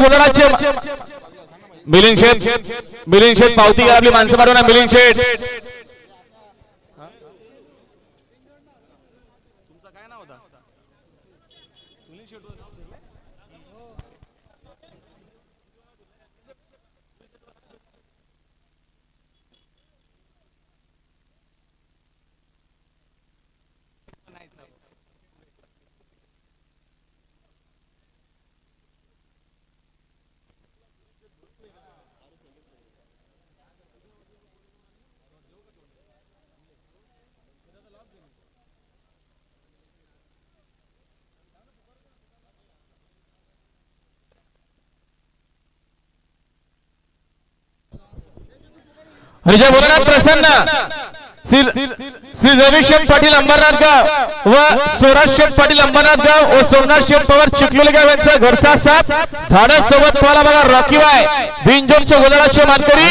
बिंजोरच्या गुलालाचे मिलिंद शेठ मिलिंद शेठ पावती घ्या आपली माणसं पाठवणार मिलिंद शेठ. जे बोलणार प्रसन्न. श्री श्री रवी शेठ पाटील अंबरनाथ गाव व स्वराज शेठ पाटील अंबरनाथ गाव व सोमनाथ शेठ पवार चिखलोली गाव यांचा घरचा साथ धाडस सोबत पाला बघा रॉकी बाय बिनजोडच्या गोदाळाचे मानकरी.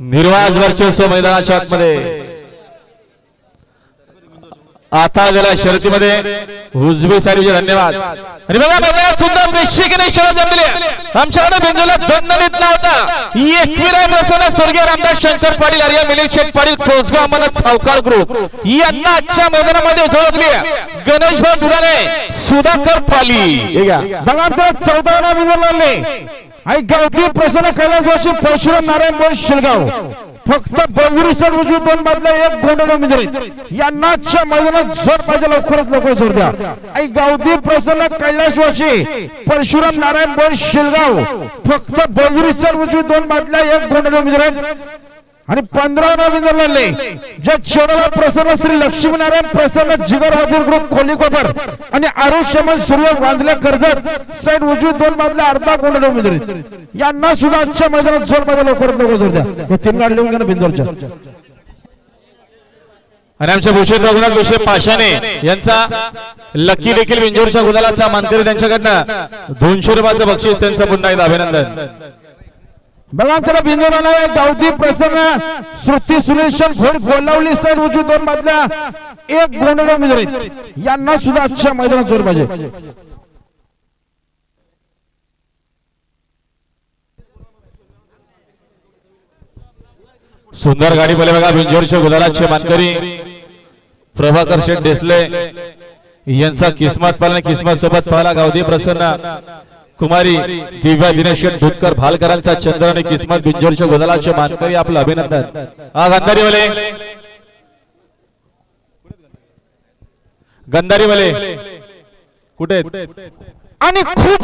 निर्वाज वर्चस्व मैदानाच्या आतमध्ये. आता गेल्या शर्तीमध्ये उजवी सारीचे धन्यवाद. आणि बघा बघा सुद्धा निश्चितीने शरद जमले आमच्याकडे बिंदूला द्वंद्व देत नव्हता एकविरा बसवला स्वर्गीय रामदास शंकर पाटील आर्या मिलिंद शेठ पाटील कोसगाव अमरनाथ सावकार ग्रुप यांना आजच्या मैदानामध्ये झळकली गणेश भाऊ दुराने सुधाकर पाली. बघा आमच्या चौदा लागले आणि गावठी प्रसन्न कैलास कैलासवासी परशुराम नारायण बोल शिलगाव फक्त बंगुरीसर उजवी दोन मधला एक गोंडल उमेदवार यांना आजच्या मैदानात जोर पाहिजे लवकरात लवकर जोर द्या. आई गावदी प्रसन्न कैलासवासी परशुराम नारायण बोल शिलगाव फक्त बंगुरीसर उजवी दोन मधला एक गोंडल उमेदवार आणि पंधरा नवीन लढले ज्या क्षणाला प्रसन्न श्री लक्ष्मीनारायण प्रसन्न जिगर हजूर ग्रुप खोली कोपर आणि आरुष्यमन सूर्य वांजले कर्जत साईड उजवी दोन बाजूला अर्धा कोंडे उमेदवारी यांना सुद्धा आजच्या मैदानात जोरमध्ये लवकर लवकर जोर द्या. तीन गाडी लिहून घ्या बिंदोरच्या. आणि आमच्या भूषण रघुनाथ विषय पाशाने यांचा लकी देखील बिंजोरच्या गुलालाचा मानकरी त्यांच्याकडनं. दोनशे रुपयाचं बक्षीस त्यांचं पुन्हा एकदा अभिनंदन. बघा त्याला बिंदोराला गावठी प्रसन्न श्रुती सुरेशन घोड गोलावली सर रुजू दोन बाजूला एक गोंडे उमेदवारी यांना सुद्धा आजच्या मैदानात जोर पाहिजे. सुंदर गाडी बोले बघा बिंजोरच्या गुलालाचे मानकरी. प्रभाकर शेठ देसले यांचा किस्मत पालन किस्मत सोबत पाहला गावधी प्रसन्न. कुमारी दिव्या दिनेश धुतकर भालकरांचा चंद्र आणि किस्मत बिंजोरच्या गुलालाचे मानकरी आपलं अभिनंदन. हा गंधारी वाले गंधारी वाले कुठे आणि खूप